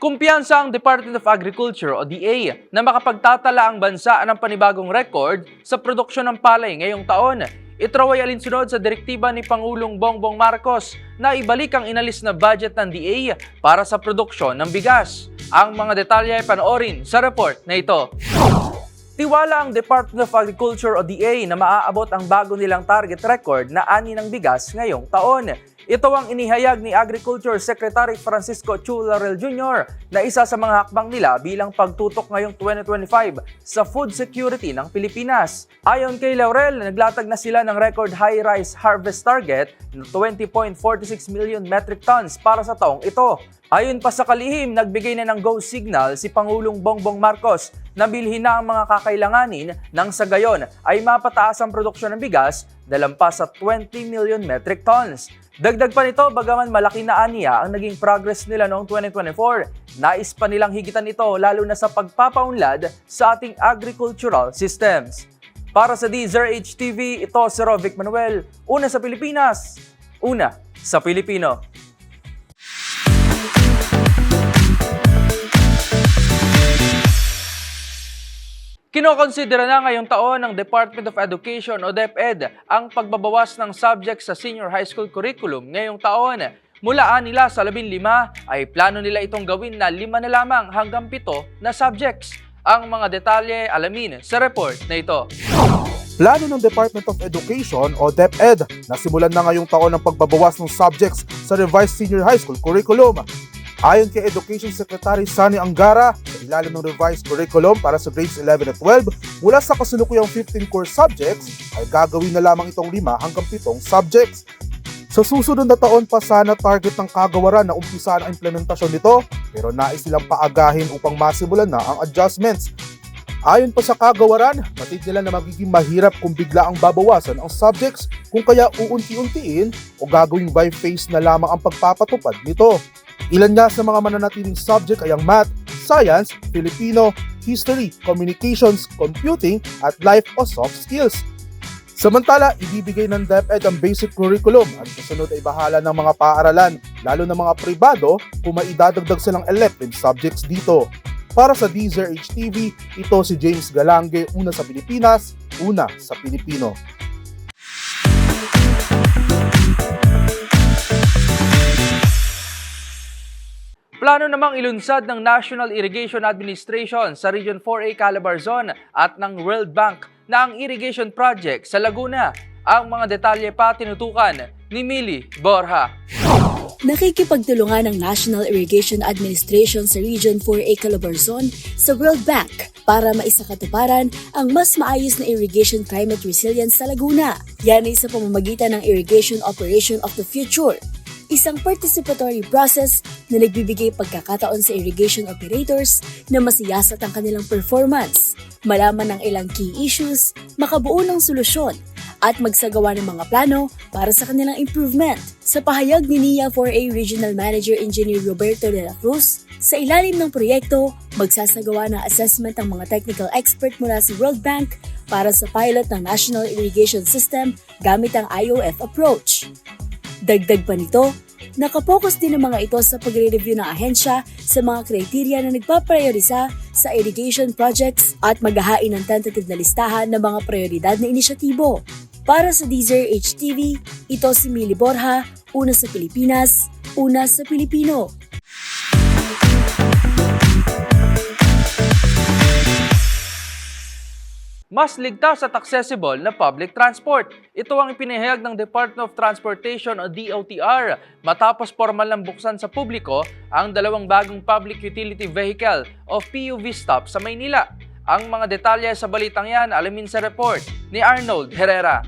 Kumpiyansa ang Department of Agriculture o DA na makapagtatala ang bansa ng panibagong record sa produksyon ng palay ngayong taon. Ito ay alinsunod sa direktiba ni Pangulong Bongbong Marcos na ibalik ang inalis na budget ng DA para sa produksyon ng bigas. Ang mga detalye ay panoorin sa report na ito. Tiwala ang Department of Agriculture o DA na maaabot ang bago nilang target record na ani ng bigas ngayong taon. Ito ang inihayag ni Agriculture Secretary Francisco Chu Jr. na isa sa mga hakbang nila bilang pagtutok ngayong 2025 sa food security ng Pilipinas. Ayon kay Laurel, naglatag na sila ng record high rice harvest target na 20.46 million metric tons para sa taong ito. Ayon pa sa kalihim, nagbigay na ng go signal si Pangulong Bongbong Marcos na bilhin na ang mga kakailanganin nang sa gayon ay mapataas ang produksyon ng bigas na lampas sa 20 million metric tons. Dagdag pa nito, bagaman malaki na aniya ang naging progress nila noong 2024, nais pa nilang higitan ito lalo na sa pagpapaunlad sa ating agricultural systems. Para sa DZRH TV, ito si Rovic Manuel, una sa Pilipinas, una sa Pilipino. Kinokonsidera na ngayong taon ng Department of Education o DepEd ang pagbabawas ng subjects sa senior high school curriculum ngayong taon. Mula nila sa 15 ay plano nila itong gawin na lima na lamang hanggang pito na subjects. Ang mga detalye alamin sa report na ito. Plano ng Department of Education o DepEd na simulan na ngayong taon ang pagbabawas ng subjects sa revised senior high school curriculum. Ayon kay Education Secretary Sani Angara, sa ilalim ng revised curriculum para sa grades 11 at 12, mula sa kasulukuyang 15 core subjects, ay gagawin na lamang itong 5 hanggang 7 subjects. Sa susunod na taon pa sana target ng kagawaran na umpisa ang implementasyon nito, pero nais silang paagahin upang masimulan na ang adjustments. Ayon pa sa kagawaran, patid nila na magiging mahirap kung bigla ang babawasan ang subjects kung kaya uunti-untiin o gagawing by phase na lamang ang pagpapatupad nito. Ilan nga sa mga mananatiling subject ay ang math, science, Filipino, history, communications, computing, at life o soft skills. Samantala, ibibigay ng DepEd ang basic curriculum at susunod ay bahala ng mga paaralan, lalo ng mga pribado kung maidadagdag silang elective subjects dito. Para sa DZRH TV, ito si James Galange, una sa Pilipinas, una sa Pilipino. Plano namang ilunsad ng National Irrigation Administration sa Region 4A Calabarzon at ng World Bank na ang irrigation project sa Laguna. Ang mga detalye pa tinutukan ni Mili Borja. Nakikipagtulungan ng National Irrigation Administration sa Region 4A Calabarzon sa World Bank para maisakatuparan ang mas maayos na irrigation climate resilience sa Laguna. Yan ay sa pamamagitan ng Irrigation Operation of the Future, isang participatory process na nagbibigay pagkakataon sa irrigation operators na masiyasat ang kanilang performance, malaman ng ilang key issues, makabuo ng solusyon, at magsagawa ng mga plano para sa kanilang improvement. Sa pahayag ni NIA 4A Regional Manager Engineer Roberto de la Cruz, sa ilalim ng proyekto, magsasagawa ng assessment ang mga technical expert mula sa World Bank para sa pilot ng National Irrigation System gamit ang IOF approach. Dagdag pa nito, Nakapokus din ang mga ito sa pagre-review ng ahensya sa mga kriteriya na nagpapriorisa sa irrigation projects at maghahain ng tentative na listahan ng mga prioridad na inisyatibo. Para sa Deezer HTV, ito si Mili Borja, una sa Pilipinas, una sa Pilipino. Mas ligtas at accessible na public transport. Ito ang ipinahayag ng Department of Transportation o DOTR matapos formal ng buksan sa publiko ang dalawang bagong public utility vehicle o PUV stop sa Maynila. Ang mga detalye sa balitang yan alamin sa report ni Arnold Herrera.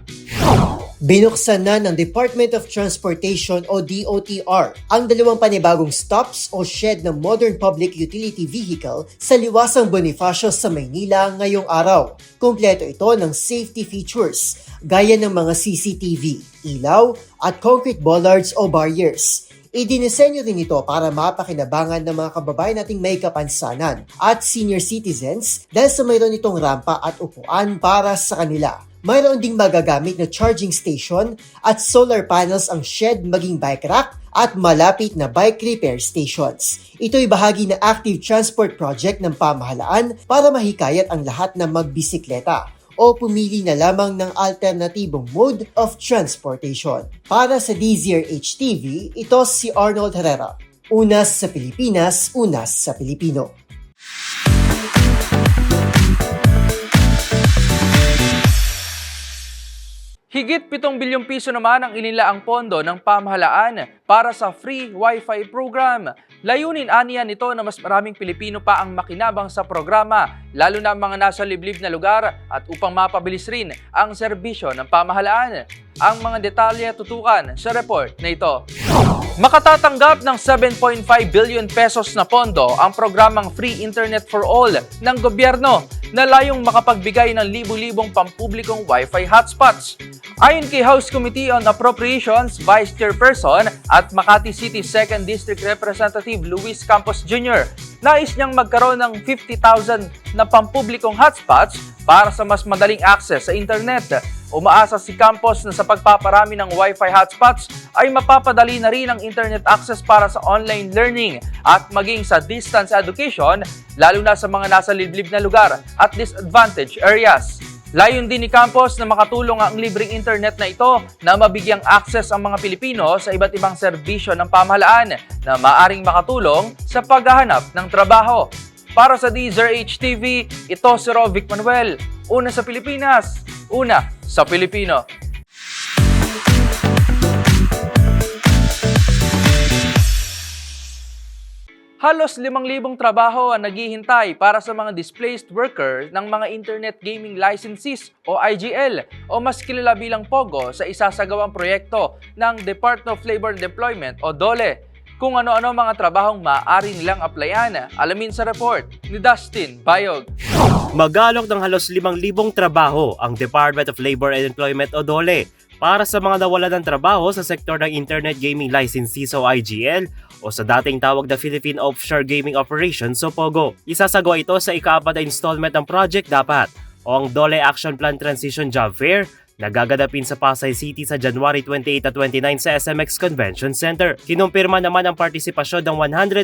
Binuksan na ng Department of Transportation o DOTR ang dalawang panibagong stops o shed ng modern public utility vehicle sa liwasang Bonifacio sa Maynila ngayong araw. Kumpleto ito ng safety features gaya ng mga CCTV, ilaw at concrete bollards o barriers. Idinisenyo rin ito para mapakinabangan ng mga kababayan nating may kapansanan at senior citizens dahil sa mayroon itong rampa at upuan para sa kanila. Mayroon ding magagamit na charging station at solar panels ang shed maging bike rack at malapit na bike repair stations. Ito'y bahagi ng active transport project ng pamahalaan para mahikayat ang lahat na magbisikleta o pumili na lamang ng alternatibong mode of transportation. Para sa DZRH TV, ito si Arnold Herrera. Unas sa Pilipinas, unas sa Pilipino. Higit 7 bilyong piso naman ang inilaang pondo ng pamahalaan para sa free Wi-Fi program. Layunin aniya nito na mas maraming Pilipino pa ang makinabang sa programa, lalo na ang mga nasa liblib na lugar at upang mapabilis rin ang serbisyo ng pamahalaan. Ang mga detalye tutukan sa report na ito. Makatatanggap ng 7.5 billion pesos na pondo ang programang Free Internet for All ng gobyerno na layong makapagbigay ng libu-libong pampublikong Wi-Fi hotspots. Ayon kay House Committee on Appropriations Vice Chairperson at Makati City 2nd District Representative Luis Campos Jr., nais niyang magkaroon ng 50,000 na pampublikong hotspots para sa mas madaling access sa internet. Umaasa si Campos na sa pagpaparami ng Wi-Fi hotspots ay mapapadali na rin ang internet access para sa online learning at maging sa distance education lalo na sa mga nasa liblib na lugar at disadvantaged areas. Layon din ni Campos na makatulong ang libreng internet na ito na mabigyang access ang mga Pilipino sa iba't ibang serbisyo ng pamahalaan na maaring makatulong sa paghahanap ng trabaho. Para sa Deezer HTV, ito si Rovic Manuel. Una sa Pilipinas, una sa Pilipino. Halos 5,000 trabaho ang naghihintay para sa mga displaced worker ng mga Internet Gaming Licensees o IGL o mas kilala bilang POGO sa isasagawang proyekto ng Department of Labor and Employment o DOLE. Kung ano-ano mga trabahong maaari nilang applyan, alamin sa report ni Dustin Bayog. Magalok ng halos 5,000 trabaho ang Department of Labor and Employment o DOLE para sa mga nawalan ng trabaho sa sektor ng Internet Gaming Licensees o IGL o sa dating tawag na Philippine Offshore Gaming Operations o POGO. Isasagawa ito sa ikaapat na installment ng project dapat o ang DOLE Action Plan Transition Job Fair na gaganapin sa Pasay City sa January 28 at 29 sa SMX Convention Center. Kinumpirma naman ang partisipasyon ng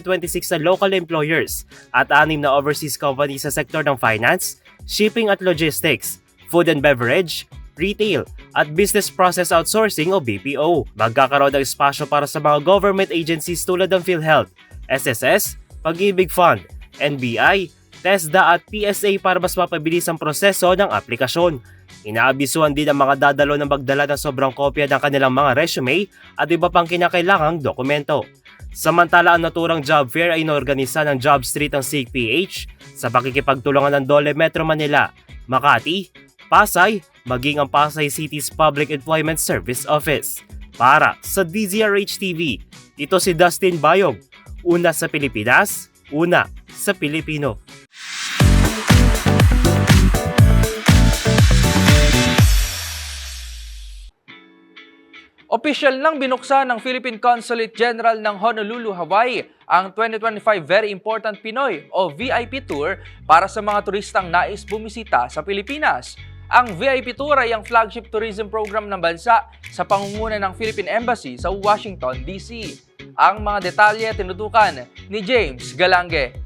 126 na local employers at anim na overseas companies sa sektor ng finance, shipping at logistics, food and beverage, retail, at business process outsourcing o BPO. Magkakaroon ng espasyo para sa mga government agencies tulad ng PhilHealth, SSS, Pag-ibig Fund, NBI, TESDA at PSA para mas mapabilis ang proseso ng aplikasyon. Inaabisuhan din ang mga dadalo na magdala ng sobrang kopya ng kanilang mga resume at iba pang kinakailangang dokumento. Samantala ang naturang job fair ay inorganisa ng Job Street ng SIGPH sa pakikipagtulungan ng Dole Metro Manila, Makati, Pasay, maging ang Pasay City's Public Employment Service Office. Para sa DZRH TV, ito si Dustin Bayog, una sa Pilipinas, una sa Pilipino. Official nang binuksan ng Philippine Consulate General ng Honolulu, Hawaii ang 2025 Very Important Pinoy o VIP Tour para sa mga turistang nais bumisita sa Pilipinas. Ang VIP Tour ay ang flagship tourism program ng bansa sa pangunguna ng Philippine Embassy sa Washington, D.C. Ang mga detalye tinutukan ni James Galange.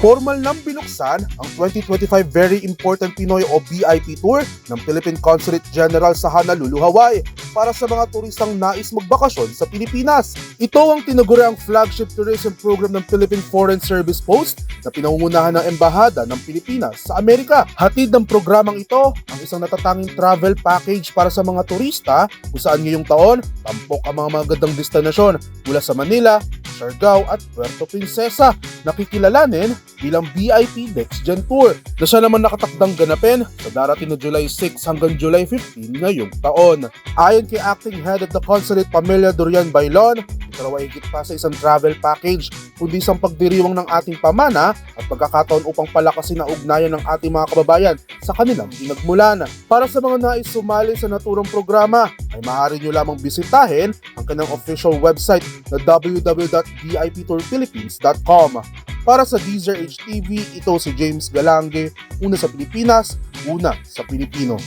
Formal nang binuksan ang 2025 Very Important Pinoy o VIP Tour ng Philippine Consulate General sa Honolulu, Hawaii para sa mga turistang nais magbakasyon sa Pilipinas. Ito ang tinaguriang flagship tourism program ng Philippine Foreign Service Post na pinangungunahan ng Embahada ng Pilipinas sa Amerika. Hatid ng programang ito ang isang natatanging travel package para sa mga turista kung saan ngayong taon tampok ang mga magandang destinasyon mula sa Manila, Siargao at Puerto Princesa nakikilalanin bilang VIP Next Gen Tour na siya naman nakatakdang ganapin sa darating na July 6 hanggang July 15 ngayong taon. Ayon kay Acting Head of the Consulate Pamela Dorian Bailon, ay higit pa sa isang travel package kundi isang pagdiriwang ng ating pamana at pagkakataon upang palakasin ang ugnayan ng ating mga kababayan sa kanilang pinagmulan. Para sa mga nais sumali sa naturang programa, ay maaari nyo lamang bisitahin ang kanilang official website na www.viptourphilippines.com. Para sa Deezer HTV, ito si James Galange, una sa Pilipinas, una sa Pilipino.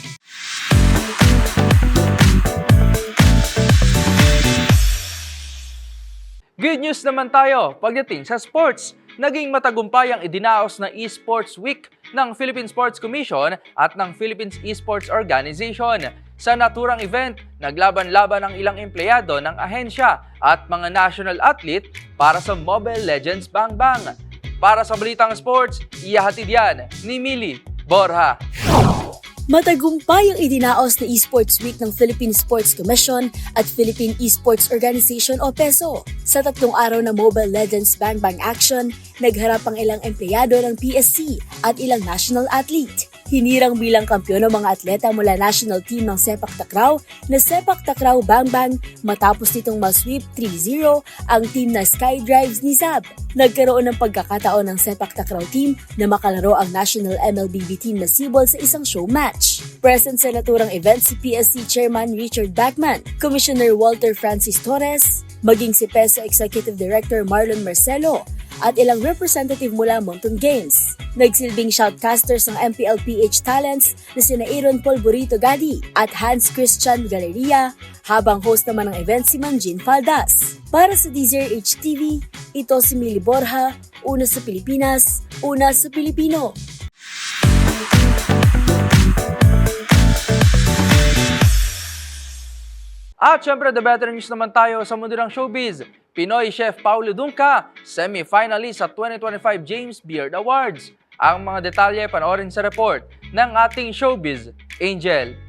Good news naman tayo pagdating sa sports. Naging matagumpay ang idinaos na Esports Week ng Philippine Sports Commission at ng Philippines Esports Organization. Sa naturang event, naglaban-laban ang ilang empleyado ng ahensya at mga national athlete para sa Mobile Legends Bang Bang. Para sa Balitang Sports, iyahatid yan ni Mili Borja. Matagumpay ang idinaos na Esports Week ng Philippine Sports Commission at Philippine Esports Organization o PESO. Sa tatlong araw na Mobile Legends Bang Bang Action, nagharap ang ilang empleyado ng PSC at ilang national athlete. Hinirang bilang kampyon ng mga atleta mula national team ng Sepak Takraw na Sepak Takraw Bang Bang matapos nitong ma-sweep 3-0 ang team na Skydrives ni Zab. Nagkaroon ng pagkakataon ng Sepak Takraw team na makalaro ang national MLBB team na Sibol sa isang show match. Present sa naturang event si PSC Chairman Richard Backman, Commissioner Walter Francis Torres, maging si PESO Executive Director Marlon Marcelo, at ilang representative mula Mountain Games. Nagsilbing shoutcasters ng MPLPH talents na sina Aaron Polborito Gadi at Hans Christian Galeria, habang host naman ng event si Manjin Faldas. Para sa DZRH TV, ito si Mili Borja, una sa Pilipinas, una sa Pilipino. At syempre, the better news naman tayo sa mundo ng showbiz. Pinoy chef Paulo Dunca, semi-finalist sa 2025 James Beard Awards. Ang mga detalye panoorin sa report ng ating showbiz, Angel.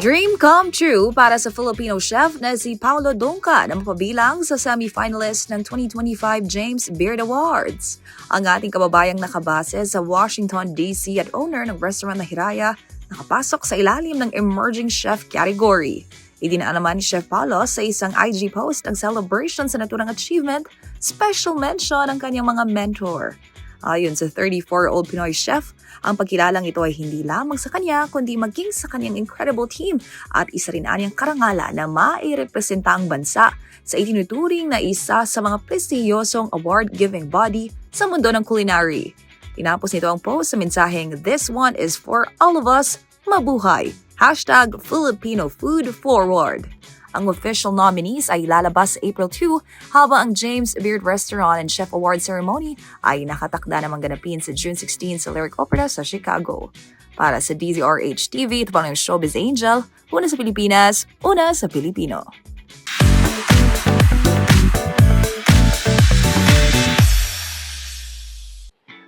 Dream come true para sa Filipino chef na si Paulo Donca na mapabilang sa semi-finalist ng 2025 James Beard Awards. Ang ating kababayang nakabase sa Washington, D.C. at owner ng restaurant na Hiraya nakapasok sa ilalim ng Emerging Chef category. Idinaan naman ni Chef Paulo sa isang IG post ang celebration sa naturang achievement, special mention ang kanyang mga mentor. Ayon sa 34-year-old Pinoy chef, ang pagkilalang ito ay hindi lamang sa kanya kundi maging sa kanyang incredible team at isa rin anyang karangala na mairepresenta ang bansa sa itinuturing na isa sa mga prestihiyosong award-giving body sa mundo ng culinary. Tinapos nito ang post sa mensaheng This one is for all of us, mabuhay! Hashtag Filipino Food Forward. Ang official nominees ay lalabas April 2 habang ang James Beard Restaurant and Chef Award Ceremony ay nakatakda namang ganapin sa June 16 sa Lyric Opera sa Chicago. Para sa DZRH TV, ito pa ng Showbiz Angel, una sa Pilipinas, una sa Pilipino.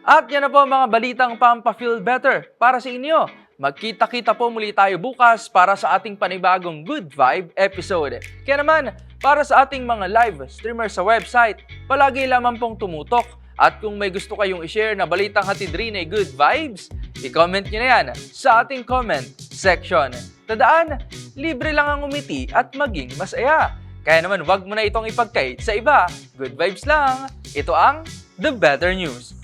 At yan na po ang mga balitang Pampa-Feel Better para sa inyo. Magkita-kita po muli tayo bukas para sa ating panibagong Good Vibe episode. Kaya naman, para sa ating mga live streamers sa website, palagi lamang pong tumutok. At kung may gusto kayong i-share na balitang hatid rin ay Good Vibes, i-comment nyo na yan sa ating comment section. Tandaan, libre lang ang umiti at maging masaya. Kaya naman wag mo na itong ipagkait sa iba. Good vibes lang. Ito ang The Better News.